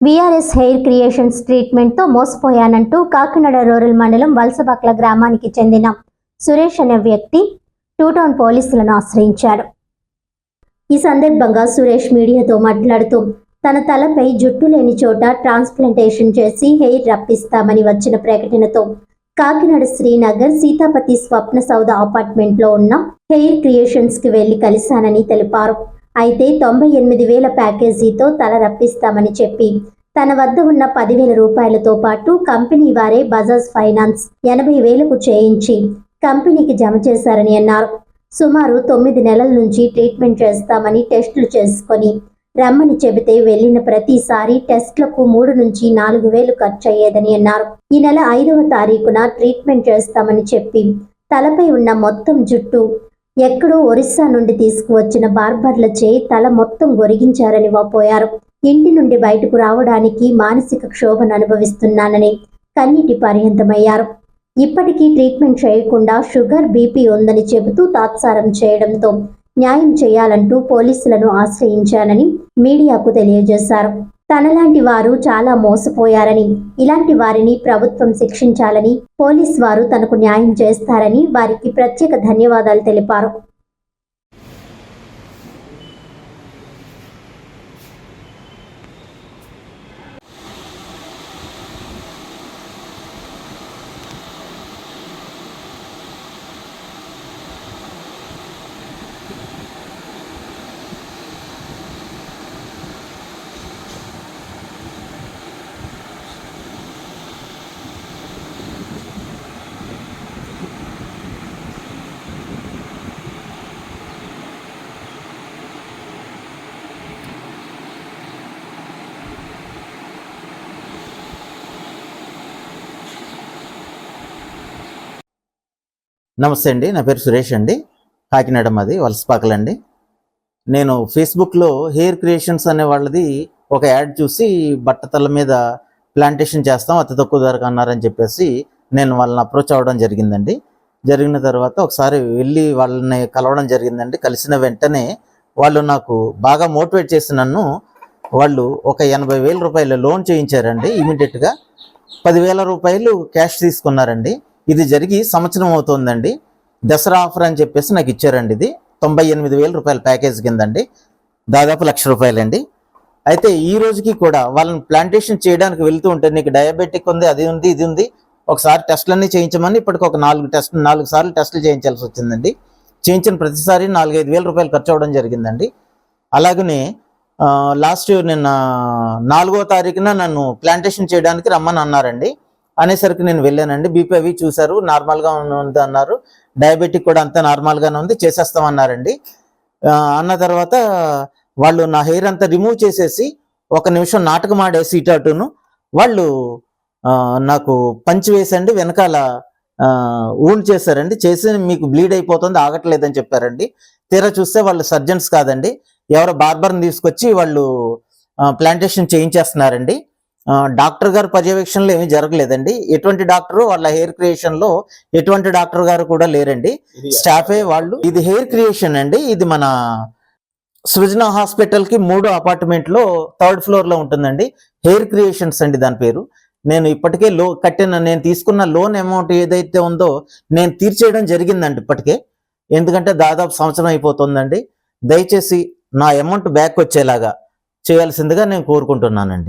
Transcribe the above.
VRS hair creations ట్రీట్మెంట్తో మోసపోయానంటూ Kakinada rural మండలం వలసబక్ల గ్రామానికి చెందిన సురేష్ అనే వ్యక్తి టూటౌన్ పోలీసులను ఆశ్రయించాడు. ఈ సందర్భంగా సురేష్ మీడియాతో మాట్లాడుతూ తన తలపై జుట్టు లేని చోట ట్రాన్స్ప్లాంటేషన్ చేసి హెయిర్ రప్పిస్తామని వచ్చిన ప్రకటనతో కాకినాడ శ్రీనగర్ సీతాపతి స్వప్న సౌద అపార్ట్మెంట్లో ఉన్న హెయిర్ క్రియేషన్స్కి వెళ్ళి కలిశానని తెలిపారు. అయితే తొంభై ఎనిమిది వేల ప్యాకేజీతో తల రప్పిస్తామని చెప్పి. తన వద్ద ఉన్న పదివేల రూపాయలతో పాటు కంపెనీ వారే బజాజ్ ఫైనాన్స్ ఎనభై వేలకు చేయించి కంపెనీకి జమ చేశారని అన్నారు. సుమారు తొమ్మిది నెలల నుంచి ట్రీట్మెంట్ చేస్తామని టెస్టులు చేసుకొని రమ్మని చెబితే వెళ్ళిన ప్రతిసారి టెస్ట్లకు మూడు నుంచి నాలుగు వేలు ఖర్చు అయ్యేదని అన్నారు. ఈ నెల ఐదవ తారీఖున ట్రీట్మెంట్ చేస్తామని చెప్పి తలపై ఉన్న మొత్తం జుట్టు ఎక్కడో ఒరిస్సా నుండి తీసుకువచ్చిన బార్బర్లచే తల మొత్తం గొరిగించారని వాపోయారు. ఇంటి నుండి బయటకు రావడానికి మానసిక క్షోభను అనుభవిస్తున్నానని కన్నీటి పర్యంతమయ్యారు ఇప్పటికీ ట్రీట్మెంట్ చేయకుండా షుగర్ బీపీ ఉందని చెబుతూ తాత్సారం చేయడంతో న్యాయం చేయాలంటూ పోలీసులను ఆశ్రయించానని మీడియాకు తెలియజేశారు. తనలాంటి వారు చాలా మోసపోయారని ఇలాంటి వారిని ప్రభుత్వం శిక్షించాలని పోలీస్ వారు తనకు న్యాయం చేస్తారని వారికి ప్రత్యేక ధన్యవాదాలు తెలిపారు. నమస్తే అండి నా పేరు సురేష్ అండి కాకినాడ మాది వలసపాకలండి నేను ఫేస్బుక్లో హెయిర్ క్రియేషన్స్ అనే వాళ్ళది ఒక యాడ్ చూసి బట్టతల మీద ప్లాంటేషన్ చేస్తాం అతి తక్కువ ధరకు అన్నారని చెప్పేసి నేను వాళ్ళని అప్రోచ్ అవ్వడం జరిగిందండి. జరిగిన తర్వాత ఒకసారి వెళ్ళి వాళ్ళని కలవడం జరిగిందండి. కలిసిన వెంటనే వాళ్ళు నాకు బాగా మోటివేట్ చేసి నన్ను వాళ్ళు ఒక ఎనభై వేల రూపాయల లోన్ చేయించారండి. ఇమీడియట్గా పదివేల రూపాయలు క్యాష్ తీసుకున్నారండి. ఇది జరిగి సంవత్సరం అవుతోందండి. దసరా ఆఫర్ అని చెప్పేసి నాకు ఇచ్చారండి ఇది. తొంభై ఎనిమిది వేల రూపాయల ప్యాకేజ్ కిందండి. దాదాపు లక్ష రూపాయలండి. అయితే ఈ రోజుకి కూడా వాళ్ళని ప్లాంటేషన్ చేయడానికి వెళ్తూ ఉంటే నీకు డయాబెటిక్ ఉంది అది ఉంది ఇది ఉంది. ఒకసారి టెస్ట్లన్నీ చేయించమని ఇప్పటికి ఒక నాలుగు టెస్ట్ నాలుగు సార్లు టెస్టులు చేయించాల్సి వచ్చిందండి. చేయించిన ప్రతిసారి నాలుగైదు వేల రూపాయలు ఖర్చు అవ్వడం జరిగిందండి. అలాగనే లాస్ట్ నిన్న నాలుగో తారీఖున నన్ను ప్లాంటేషన్ చేయడానికి రమ్మని అన్నారండి. అనేసరికి నేను వెళ్ళానండి. బీపీ అవి చూశారు. నార్మల్గా ఉంది అన్నారు. డయాబెటిక్ కూడా అంతా నార్మల్గానే ఉంది. చేసేస్తామన్నారండి. అన్న తర్వాత వాళ్ళు నా హెయిర్ అంతా రిమూవ్ చేసేసి ఒక నిమిషం నాటకం ఆడేసి ఇటాటును అటును వాళ్ళు నాకు పంచి వేసండి. వెనకాల ఊన్ చేశారండి. చేసి మీకు బ్లీడ్ అయిపోతుంది. ఆగట్లేదని చెప్పారండి. తీరా చూస్తే వాళ్ళు సర్జన్స్ కాదండి. ఎవరో బార్బర్ని తీసుకొచ్చి వాళ్ళు ప్లాంటేషన్ చేయించేస్తున్నారండి. డాక్టర్ గారు పర్యవేక్షణలో ఏమీ జరగలేదండి. ఎటువంటి డాక్టర్ వాళ్ళ హెయిర్ క్రియేషన్లో ఎటువంటి డాక్టర్ గారు కూడా లేరండి. స్టాఫే వాళ్ళు. ఇది హెయిర్ క్రియేషన్ అండి. ఇది మన సృజన హాస్పిటల్కి మూడో అపార్ట్మెంట్లో థర్డ్ ఫ్లోర్లో ఉంటుందండి. హెయిర్ క్రియేషన్స్ అండి దాని పేరు. నేను ఇప్పటికే లో కట్టిన నేను తీసుకున్న లోన్ అమౌంట్ ఏదైతే ఉందో నేను తీర్చేయడం జరిగిందండి ఇప్పటికే. ఎందుకంటే దాదాపు సంవత్సరం అయిపోతుందండి. దయచేసి నా అమౌంట్ బ్యాక్ వచ్చేలాగా చేయాల్సిందిగా నేను కోరుకుంటున్నానండి.